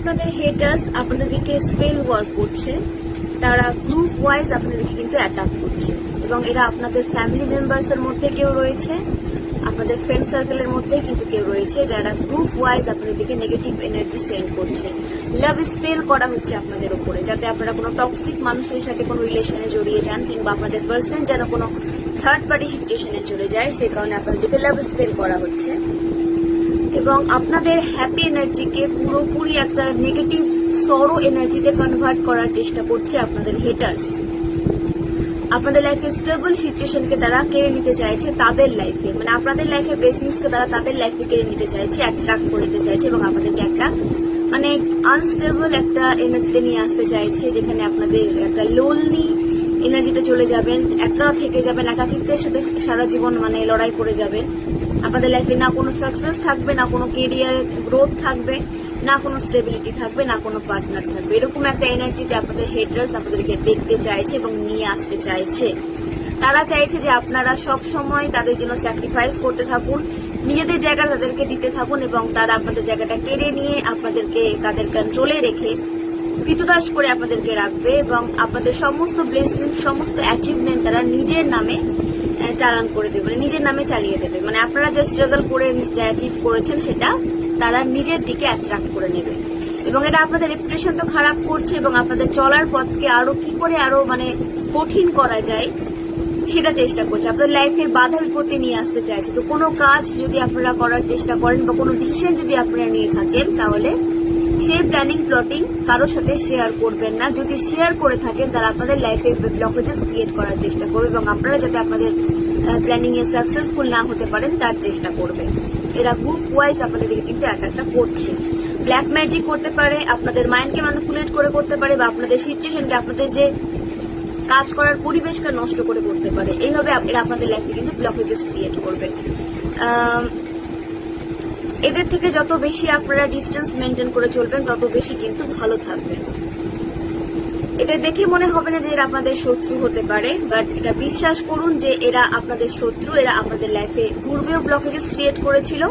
আপনাদের হেটার্স আপনাদেরকে spell work করছে, তারা গ্রুপ ওয়াইজ আপনাদেরকে কিন্তু অ্যাটাক করছে এবং এরা আপনাদের ফ্যামিলি মেম্বার্স এর মধ্যে কেউ রয়েছে, আপনাদের ফ্রেন্ড সার্কেলের মধ্যে কিন্তু কেউ রয়েছে যারা গ্রুপ ওয়াইজ আপনাদেরকে নেগেটিভ এনার্জি সেন্ড করছে। লাভ স্পেল করা হচ্ছে আপনাদের উপরে, যাতে আপনারা কোনো টক্সিক মানুষের সাথে কোনো রিলেশনে জড়িয়ে যান কিংবা আপনাদের পার্সন যেন কোনো থার্ড পার্টি সিচুয়েশনে চলে যায় সে কারণে আপনাদেরকে লাভ স্পেল করা হচ্ছে। এবং আপনাদের হ্যাপি এনার্জিকে পুরোপুরি একটা নেগেটিভ সরো এনার্জিতে কনভার্ট করার চেষ্টা করছে আপনাদের হেটার্স আপনাদের লাইফে স্টেবল সিচুয়েশনকে তারা কেড়ে নিতে চাইছে তাদের লাইফে মানে আপনাদের লাইফে বেসিসকে তারা তাদের লাইফে কেড়ে নিতে চাইছে অ্যাট্রাক্ট করে নিতে চাইছে এবং আপনাদেরকে একটা মানে আনস্টেবল একটা এনার্জিতে নিয়ে আসতে চাইছে, যেখানে আপনাদের একটা লোনলি এনার্জিতে চলে যাবেন, একা থেকে যাবেন একাকিত্বের সাথে সারা জীবন মানে লড়াই করে যাবেন। আপনাদের লাইফে না কোনো সাকসেস থাকবে, না কোনো কেরিয়ার গ্রোথ থাকবে, না কোনো স্টেবিলিটি থাকবে, না কোনো পার্টনার থাকবে। এরকম একটা এনার্জিতে আপনাদের হেটার্স আপনাদেরকে দেখতে চাইছে এবং নিয়ে আসতে চাইছে। তারা চাইছে যে আপনারা সব সময় তাদের জন্য স্যাক্রিফাইস করতে থাকুন, নিজেদের জায়গা তাদেরকে দিতে থাকুন এবং তারা আপনাদের জায়গাটা কেড়ে নিয়ে আপনাদেরকে তাদের কন্ট্রোলে রেখে কৃতদাস করে আপনাদেরকে রাখবে এবং আপনাদের সমস্ত ব্লেসিং সমস্ত অ্যাচিভমেন্ট তারা নিজের নামে চালান করে দেবে মানে নিজের নামে চালিয়ে দেবে। মানে আপনারা যে স্ট্রাগল করে যে অ্যাচিভ করেছেন সেটা তারা নিজের দিকে অ্যাট্রাক্ট করে নেবে। এবং এটা আপনাদের রেপুটেশন তো খারাপ করছে এবং আপনাদের চলার পথকে আরও কি করে আরও মানে কঠিন করা যায় সেটা চেষ্টা করছে। আপনাদের লাইফে বাধা বিপত্তি নিয়ে আসতে চাইছে। তো কোনো কাজ যদি আপনারা করার চেষ্টা করেন বা কোনো ডিসিশন যদি আপনারা নিয়ে থাকেন, তাহলে সেই প্ল্যানিং প্লটিং কারোর সাথে শেয়ার করবেন না। যদি শেয়ার করে থাকেন তারা আপনাদের লাইফে ব্লকেজেস ক্রিয়েট করার চেষ্টা করবে এবং আপনারা যাতে আপনাদের প্ল্যানিং এ সাকসেসফুল না হতে পারেন, তার চেষ্টা করবে। এরা গ্রুপ ওয়াইজ আপনাদেরকে কিন্তু অ্যাটাকটা করছে। ব্ল্যাক ম্যাজিক করতে পারে, আপনাদের মাইন্ডকে ম্যানিপুলেট করে করতে পারে বা আপনাদের সিচুয়েশনকে আপনাদের যে কাজ করার পরিবেশকে নষ্ট করে করতে পারে। এইভাবে এরা আপনাদের লাইফে কিন্তু ব্লকেজেস ক্রিয়েট করবে এদের থেকে যত বেশি আপনারা ডিস্টেন্স মেনটেন করে চলবেন, তত বেশি কিন্তু ভালো থাকবেন এটা দেখে মনে হবে না যে এরা আপনাদের শত্রু হতে পারে বাট এটা বিশ্বাস করুন যে এরা আপনাদের শত্রু, এরা আপনাদের লাইফে পূর্বেও ব্লকেজেস ক্রিয়েট করেছিল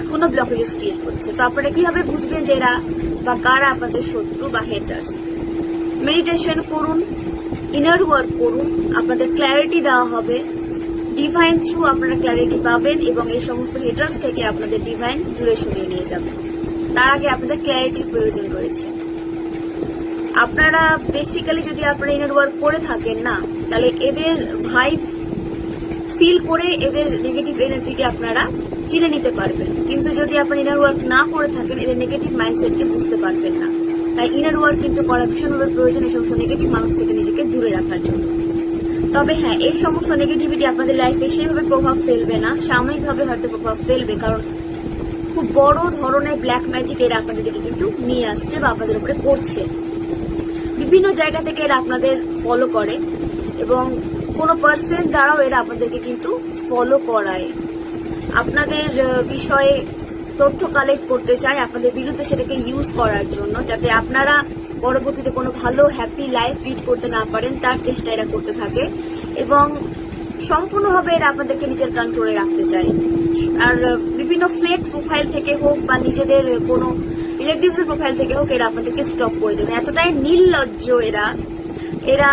এখনও ব্লকেজেস ক্রিয়েট করছে। তো আপনারা কীভাবে বুঝবেন যে এরা বা কারা আপনাদের শত্রু বা হেটার্স মেডিটেশন করুন। ইনার ওয়ার্ক করুন, আপনাদের ক্ল্যারিটি দেওয়া হবে। ডিভাইন থ্রু আপনারা ক্ল্যারিটি পাবেন এবং এই সমস্ত হেটার্স থেকে আপনাদের ডিভাইন দূরে সরিয়ে নিয়ে যাবেন তার আগে আপনাদের ক্ল্যারিটির প্রয়োজন রয়েছে। আপনারা বেসিক্যালি যদি আপনারা ইনার ওয়ার্ক করে থাকেন না, তাহলে এদের ভাইব ফিল করে এদের নেগেটিভ এনার্জিকে আপনারা চিনে নিতে পারবেন। কিন্তু যদি আপনারা ইনার ওয়ার্ক না করে থাকেন, এদের নেগেটিভ মাইন্ডসেটকে বুঝতে পারবেন না। তাই ইনার ওয়ার্ক কিন্তু করা ভীষণভাবে প্রয়োজন এই সমস্ত নেগেটিভ মানুষ থেকে নিজেকে দূরে রাখার জন্য। তবে হ্যাঁ এই সমস্ত নেগেটিভিটি আপনাদের লাইফে সেভাবে প্রভাব ফেলবে না, সাময়িকভাবে হয়তো প্রভাব ফেলবে, কারণ খুব বড় ধরনের ব্ল্যাক ম্যাজিক এরা আপনাদের দিকে কিন্তু নিয়ে আসছে বা আপনাদের উপরে করছে। বিভিন্ন জায়গা থেকে এরা আপনাদের ফলো করে এবং কোনো পার্সন দ্বারাও এরা আপনাদেরকে কিন্তু ফলো করায়। আপনাদের বিষয়ে তথ্য কালেক্ট করতে চায় আপনাদের বিরুদ্ধে সেটাকে ইউজ করার জন্য, যাতে আপনারা পরবর্তীতে কোনো ভালো হ্যাপি লাইফ লিড করতে না পারেন, তার চেষ্টা এরা করতে থাকে। এবং সম্পূর্ণভাবে এরা আপনাদেরকে নিজের কন্ট্রোলে রাখতে চায়। আর বিভিন্ন ফেক প্রোফাইল থেকে হোক বা নিজেদের কোনো এর প্রোফাইল থেকে হোক, এরা আপনাদেরকে স্টপ করে যাবে এতটাই নির্লজ্জ এরা। এরা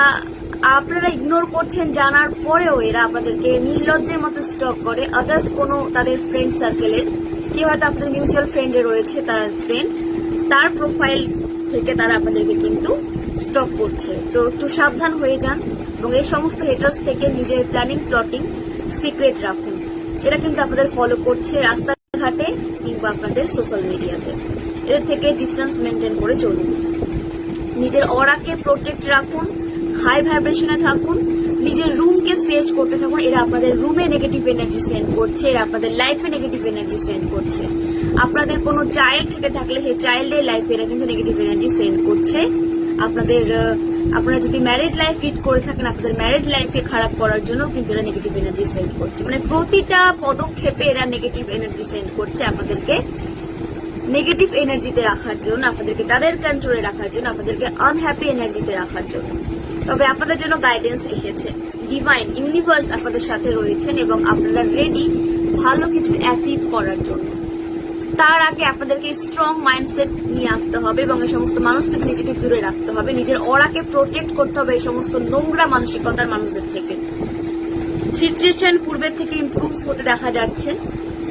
আপনারা ইগনোর করছেন, জানার পরেও এরা আপনাদেরকে নির্লজ্জের মতো স্টপ করে। আদার্স কোনো তাদের ফ্রেন্ড সার্কেলের কেউ হয়তো আপনাদের মিউচুয়াল ফ্রেন্ডে রয়েছে তার ফ্রেন্ড তার প্রোফাইল থেকে তারা আপনাদেরকে কিন্তু স্টপ করছে। তো একটু সাবধান হয়ে যান এবং এই সমস্ত হেটার্স থেকে নিজের প্ল্যানিং প্লটিং সিক্রেট রাখুন। এরা কিন্তু আপনাদের ফলো করছে রাস্তাঘাটে কিংবা আপনাদের সোশ্যাল মিডিয়াতে এদের থেকে ডিস্টেন্স মেনটেন করে চলুন। নিজের অরাকে প্রোটেক্ট রাখুন হাই ভাইব্রেশনে থাকুন নিজের রুমকে সেজ করতে থাকুন, এরা আপনাদের রুমে নেগেটিভ এনার্জি সেন্ড করছে, এরা আপনাদের লাইফে নেগেটিভ এনার্জি সেন্ড করছে। আপনাদের কোনো চাইল্ড থেকে থাকলে সেই চাইল্ডের লাইফে এরা কিন্তু নেগেটিভ এনার্জি সেন্ড করছে। আপনাদের আপনারা যদি ম্যারিড লাইফ লিড করে থাকেন, আপনাদের ম্যারিড লাইফকে খারাপ করার জন্য কিন্তু এরা নেগেটিভ এনার্জি সেন্ড করছে। মানে প্রতিটা পদক্ষেপে এরা নেগেটিভ এনার্জি সেন্ড করছে আপনাদেরকে। নেগেটিভ এনার্জিতে রাখার জন্য, আপনাদেরকে তাদের কন্ট্রোলে রাখার জন্য, আপনাদেরকে আনহ্যাপি এনার্জিতে রাখার জন্য। তবে আপনাদের জন্য গাইডেন্স এসেছে। ডিভাইন ইউনিভার্স আপনাদের সাথে রয়েছেন এবং আপনারা রেডি ভালো কিছু অ্যাচিভ করার জন্য। তার আগে আপনাদেরকে স্ট্রং মাইন্ডসেট নিয়ে আসতে হবে এবং এই সমস্ত মানুষ থেকে নিজেকে দূরে রাখতে হবে। নিজের অরাকে প্রোটেক্ট করতে হবে এই সমস্ত নোংরা মানসিকতার মানুষদের থেকে। সিচুয়েশন পূর্বের থেকে ইমপ্রুভ হতে দেখা যাচ্ছে।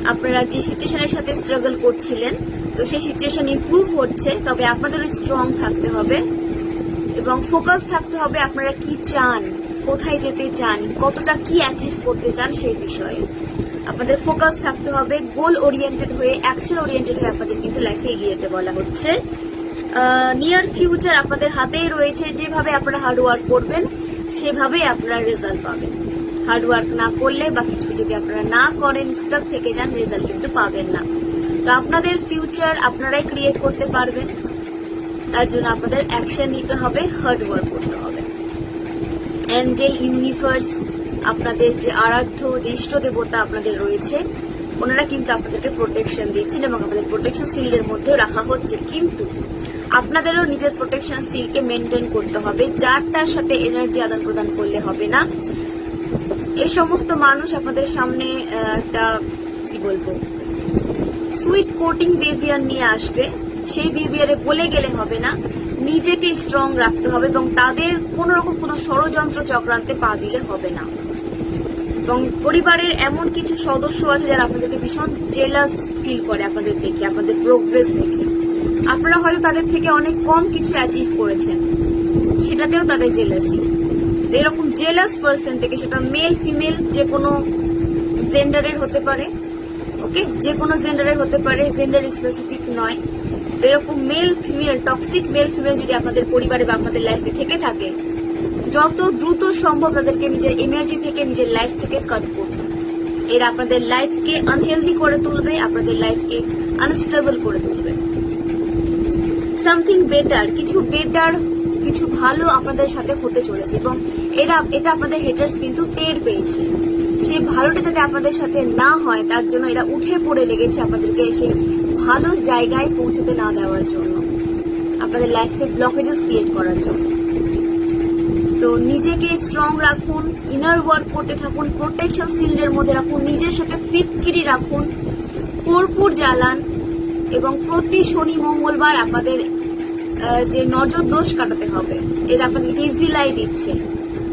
আপনারা যে সিচুয়েশনের সাথে স্ট্রাগল করছিলেন, তো সেই সিচুয়েশন ইমপ্রুভ হচ্ছে, তবে আপনাদের স্ট্রং থাকতে হবে। এবং ফোকাস থাকতে হবে আপনারা কি চান, কোথায় যেতে চান, কতটা কি অ্যাচিভ করতে চান সেই বিষয়ে। আপনাদের ফোকাস থাকতে হবে গোল ওরিয়েন্টেড হয়ে অ্যাকশন ওরিয়েন্টেড হয়ে আপনাদের কিন্তু লাইফে এগিয়ে যেতে বলা হচ্ছে। নিয়ার ফিউচার আপনাদের হাতেই রয়েছে, যেভাবে আপনারা হার্ড ওয়ার্ক করবেন, সেভাবেই আপনারা রেজাল্ট পাবেন। হার্ড ওয়ার্ক না করলে বা কিছু যদি আপনারা না করেন স্টাক থেকে যান রেজাল্ট কিন্তু পাবেন না। তো আপনাদের ফিউচার আপনারাই ক্রিয়েট করতে পারবেন। তার জন্য আপনাদের অ্যাকশন নিতে হবে হার্ড ওয়ার্ক করতে হবে। অ্যাঞ্জেল ইউনিভার্স আপনাদের যে আরাধ্য যে ইষ্ট দেবতা আপনাদের রয়েছে, ওনারা কিন্তু আপনাদেরকে প্রোটেকশন দিচ্ছেন এবং আপনাদের প্রোটেকশন সিলের মধ্যে রাখা হচ্ছে। কিন্তু আপনাদেরও নিজের প্রোটেকশন সিলকে মেনটেন করতে হবে, যার তার সাথে এনার্জি আদান প্রদান করলে হবে না। এই সমস্ত মানুষ আপনাদের সামনে একটা, কি বলব সুইট কোটিং বিহেভিয়ার নিয়ে আসবে। সেই বিহেভিয়ারে বলে গেলে হবে না। নিজেকে স্ট্রং রাখতে হবে এবং তাদের কোন রকম কোনো ষড়যন্ত্র চক্রান্তে পা দিলে হবে না। এবং পরিবারের এমন কিছু সদস্য আছে যারা আপনাদেরকে ভীষণ জেলাস ফিল করে আপনাদের দেখে, আপনাদের প্রোগ্রেস দেখে। আপনারা হয়তো তাদের থেকে অনেক কম কিছু অ্যাচিভ করেছেন, সেটাতেও তাদের জেলাসি এরকম জেলাস পার্সন থেকে সেটা মেল ফিমেল যে কোনো জেন্ডারের হতে পারে ওকে যে কোনো জেন্ডারের হতে পারে জেন্ডার স্পেসিফিক নয়। তো এরকম male female toxic male female যদি আপনাদের পরিবারে বা আপনাদের লাইফে থেকে থাকে, যত দ্রুত সম্ভব তাদেরকে নিজের এনার্জি থেকে, নিজের লাইফ থেকে কাট করবে এরা আপনাদের লাইফকে আনহেলদি করে তুলবে, আপনাদের লাইফকে আনস্টেবল করে তুলবে। সামথিং বেটার কিছু বেটার কিছু ভালো আপনাদের সাথে হতে চলেছে এবং এরা, এটা আপনাদের হেটার্স কিন্তু টের পেয়েছে। সেই ভালোটা যাতে আপনাদের সাথে না হয়, তার জন্য এরা উঠে পড়ে লেগেছে আপনাদেরকে সেই ভালো জায়গায় পৌঁছতে না দেওয়ার জন্য, আপনাদের লাইফে ব্লকেজেস ক্রিয়েট করার জন্য। তো নিজেকে স্ট্রং রাখুন ইনার ওয়ার্ক করতে থাকুন প্রোটেকশন শিল্ডের মধ্যে রাখুন, নিজের সাথে ফিটকিরি রাখুন, কর্পূর জ্বালান, এবং প্রতি শনি, মঙ্গলবার আপনাদের যে নজর দোষ কাটাতে হবে, এটা আপনাদের রিভিলাই দিচ্ছে।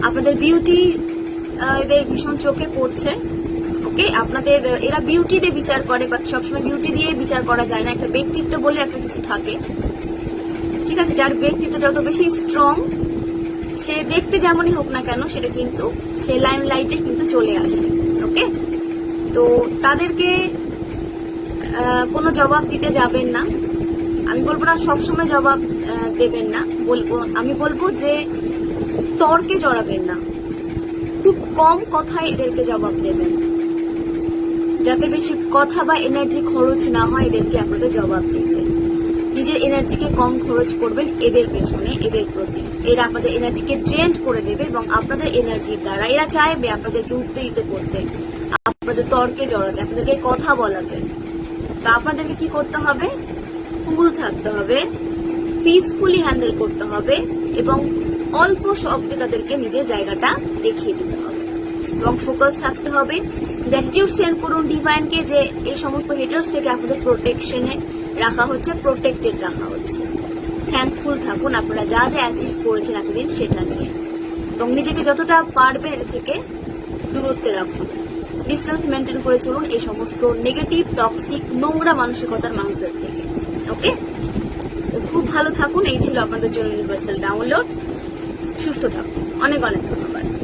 আপনাদের বিউটি এদের ভীষণ চোখে পড়ছে। ওকে আপনাদের, এরা বিউটি দিয়ে বিচার করে বাট সবসময় বিউটি দিয়ে বিচার করা যায় না, একটা ব্যক্তিত্ব বলে একটা কিছু থাকে। ঠিক আছে, যার ব্যক্তিত্ব যত বেশি স্ট্রং সে দেখতে যেমনই হোক না কেন, সেটা কিন্তু, সে লাইন লাইটে কিন্তু চলে আসে ওকে তো তাদেরকে কোনো জবাব দিতে যাবেন না। আমি বলব না সবসময় জবাব দেবেন না। বলব, আমি বলব যে তর্কে জড়াবেন না। খুব কম কথায় এদেরকে জবাব দেবেন। যাতে বেশি কথা বা এনার্জি খরচ না হয় এদেরকে আপনাদের জবাব দিতে। নিজের এনার্জিকে কম খরচ করবেন এদের পেছনে, এদের প্রতি। এরা আপনাদের এনার্জিকে ড্রেন্ড করে দেবে এবং আপনাদের এনার্জির দ্বারা এরা চাইবে আপনাদেরকে উত্তেজিত করতে, আপনাদের তর্কে জড়াতে, আপনাদেরকে কথা বলাতে। তা আপনাদেরকে কি করতে হবে? কুল থাকতে হবে পিসফুলি হ্যান্ডেল করতে হবে এবং অল্প শব্দে তাদেরকে নিজের জায়গাটা দেখিয়ে দিতে হবে। এবং ফোকাস থাকতে হবে। গ্র্যাটিটিউড সেন্ড করুন ডিভাইনকে যে এই সমস্ত হেটার্স থেকে আপনাদের প্রোটেকশনে রাখা হচ্ছে প্রোটেক্টেড রাখা হচ্ছে। থ্যাঙ্কফুল থাকুন আপনারা, যা যা অ্যাচিভ করেছেন এতদিন সেটা নিয়ে। এবং নিজেকে যতটা পারবেন এর থেকে দূরত্বে রাখুন। ডিস্টেন্স মেনটেন করে চলুন এই সমস্ত নেগেটিভ টক্সিক নোংরা মানসিকতার মানুষদের থেকে। ওকে খুব ভালো থাকুন, এই ছিল আপনাদের জন্য ইউনিভার্সাল ডাউনলোড সুস্থ থাকুন। অনেক অনেক ধন্যবাদ।